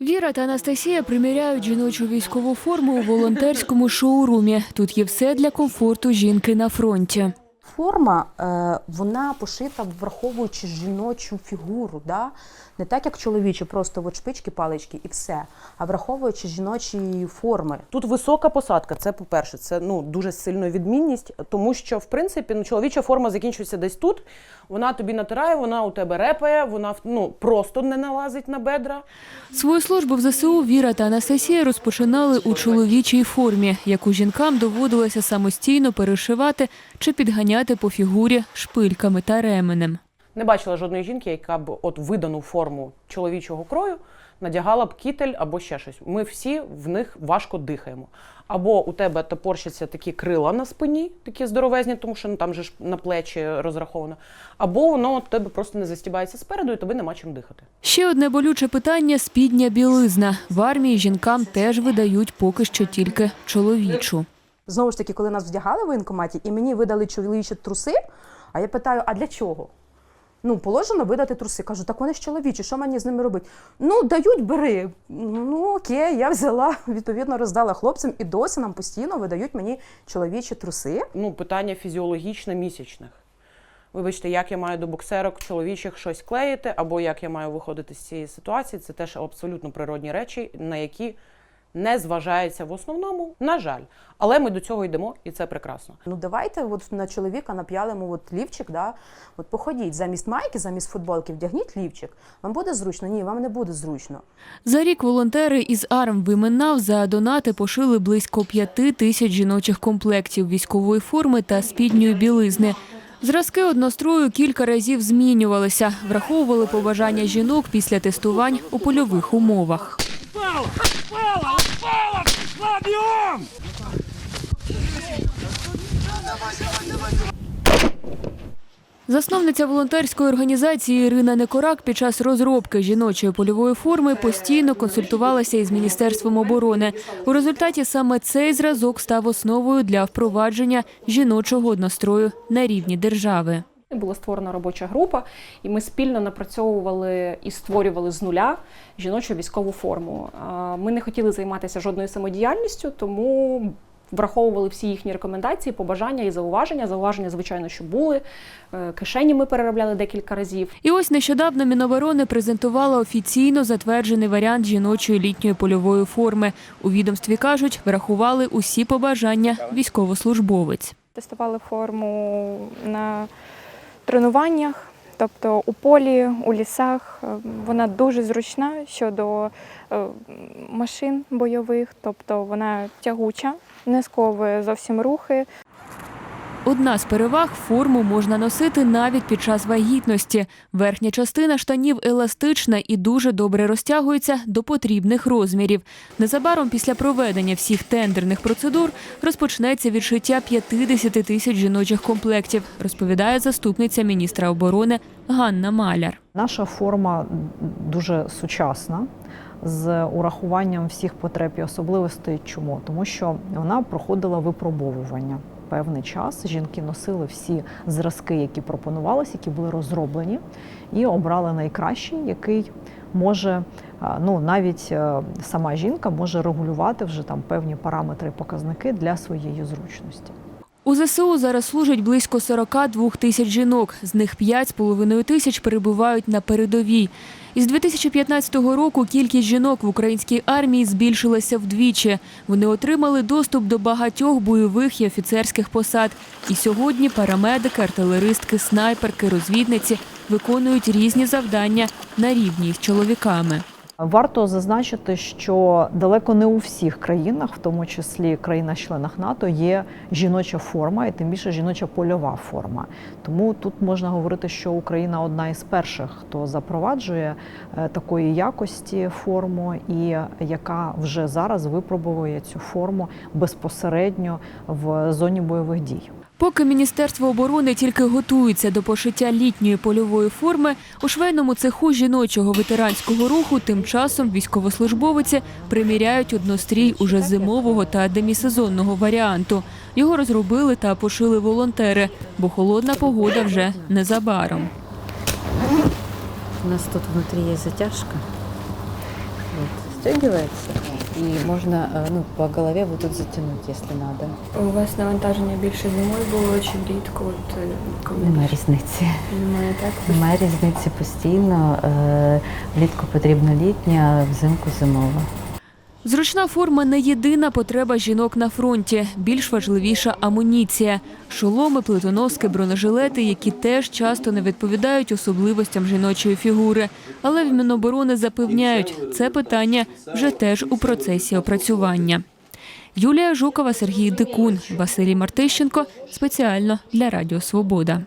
Віра та Анастасія приміряють жіночу військову форму у волонтерському шоурумі. Тут є все для комфорту жінки на фронті. Форма е, вона пошита, враховуючи жіночу фігуру, да? не так як чоловічі, просто от шпички, палички і все, а враховуючи жіночі форми. Тут висока посадка. Це по-перше, це ну дуже сильна відмінність, тому що в принципі ну, чоловіча форма закінчується десь тут. Вона тобі натирає, вона у тебе репає, вона ну просто не налазить на бедра. Свою службу в ЗСУ Віра та Анастасія розпочинали у чоловічій формі, яку жінкам доводилося самостійно перешивати чи підганяти по фігурі шпильками та ременем. Не бачила жодної жінки, яка б от видану форму чоловічого крою надягала б кітель або ще щось. Ми всі в них важко дихаємо. Або у тебе топорщаться такі крила на спині, такі здоровезні, тому що ну, там же ж на плечі розраховано. Або воно у тебе просто не застібається спереду, і тобі нема чим дихати. Ще одне болюче питання спідня білизна. В армії жінкам теж видають поки що тільки чоловічу. Знову ж таки, коли нас вдягали в воєнкоматі, і мені видали чоловічі труси, а я питаю, а для чого? Ну, положено видати труси. Кажу, так вони ж чоловічі, що мені з ними робити? Ну, дають, бери. Ну, окей, я взяла, відповідно, роздала хлопцям, і досі нам постійно видають мені чоловічі труси. ну, питання фізіологічне місячних. Вибачте, як я маю до боксерок чоловічих щось клеїти, або як я маю виходити з цієї ситуації, це теж абсолютно природні речі, на які не зважається в основному, на жаль. Але ми до цього йдемо, і це прекрасно. Ну, давайте от на чоловіка нап'ялимо от лівчик, да? от походіть, замість майки, замість футболки вдягніть лівчик. Вам буде зручно? Ні, вам не буде зручно. За рік волонтери із арм Вименав за донати пошили близько п'яти тисяч жіночих комплектів військової форми та спідньої білизни. Зразки однострою кілька разів змінювалися, враховували побажання жінок після тестувань у польових умовах. Бігом! Засновниця волонтерської організації Ірина Некорак під час розробки жіночої польової форми постійно консультувалася із міністерством оборони. У результаті саме цей зразок став основою для впровадження жіночого однострою на рівні держави. Була створена робоча група, і ми спільно напрацьовували і створювали з нуля жіночу військову форму. Ми не хотіли займатися жодною самодіяльністю, тому враховували всі їхні рекомендації, побажання і зауваження. Зауваження, звичайно, що були. Е, Кишені ми переробляли декілька разів. І ось нещодавно Міноборони презентувала офіційно затверджений варіант жіночої літньої польової форми. У відомстві кажуть, врахували усі побажання військовослужбовець. тестували форму на тренуваннях, тобто у полі, у лісах. Е, Вона дуже зручна щодо е, машин бойових, тобто вона тягуча, не сковує зовсім рухи. Одна з переваг форму можна носити навіть під час вагітності. Верхня частина штанів еластична і дуже добре розтягується до потрібних розмірів. Незабаром після проведення всіх тендерних процедур розпочнеться відшиття 50 тисяч жіночих комплектів, розповідає заступниця міністра оборони Ганна Маляр. Наша форма дуже сучасна з урахуванням всіх потреб і особливостей. Чому? Тому що вона проходила випробовування. Певний час жінки носили всі зразки, які пропонувалися, які були розроблені, і обрали найкращий, який може ну навіть е, сама жінка може регулювати вже там певні параметри і показники для своєї зручності. У ЗСУ зараз служать близько 42 тисяч жінок. З них 5,5 тисяч перебувають на передовій. Із 2015 року кількість жінок в українській армії збільшилася вдвічі. Вони отримали доступ до багатьох бойових і офіцерських посад. І сьогодні парамедики, артилеристки, снайперки, розвідниці виконують різні завдання на рівні з чоловіками. Варто зазначити, що далеко не у всіх країнах, в тому числі країнах-членах НАТО, є жіноча форма і тим більше жіноча польова форма. Тому тут можна говорити, що Україна одна із перших, хто запроваджує е, такої якості форму, і яка вже зараз випробує цю форму безпосередньо в зоні бойових дій. Поки Міністерство оборони тільки готується до пошиття літньої польової форми, у швейному цеху жіночого ветеранського руху тим часом військовослужбовиці приміряють однострій уже зимового та демісезонного варіанту. Його розробили та пошили волонтери, бо холодна погода вже незабаром. У нас тут внутри есть затяжка. Вот, застегивается, и можно э, ну, по голові вот тут якщо треба. надо. У вас навантаження більше зимою було чи влітку? От, е, коли Немає різниці. немає так? Немає різниці постійно. Е, Влітку потрібно літня, взимку зимова. Зручна форма не єдина потреба жінок на фронті. Більш важливіша амуніція. Шоломи, плитоноски, бронежилети, які теж часто не відповідають особливостям жіночої фігури. Але в Міноборони запевняють, це питання вже теж у процесі опрацювання. Юлія Жукова, Сергій Дикун, Василій Мартищенко. Спеціально для Радіо Свобода.